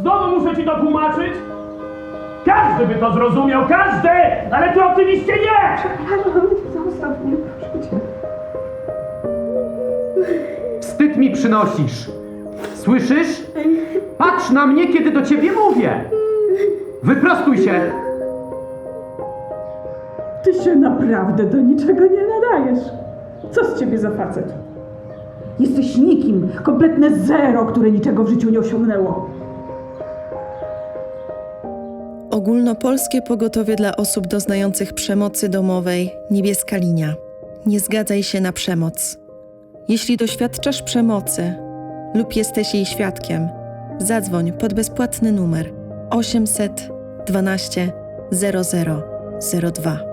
Znowu, muszę ci to tłumaczyć? Każdy by to zrozumiał, każdy! Ale ty oczywiście nie! Zostaw mnie, proszę cię. Wstyd mi przynosisz. Słyszysz? Patrz na mnie, kiedy do ciebie mówię. Wyprostuj się. Ty się naprawdę do niczego nie nadajesz. Co z ciebie za facet? Jesteś nikim, kompletne zero, które niczego w życiu nie osiągnęło. Ogólnopolskie Pogotowie dla osób doznających przemocy domowej Niebieska Linia. Nie zgadzaj się na przemoc. Jeśli doświadczasz przemocy lub jesteś jej świadkiem, zadzwoń pod bezpłatny numer 800 12 00 02.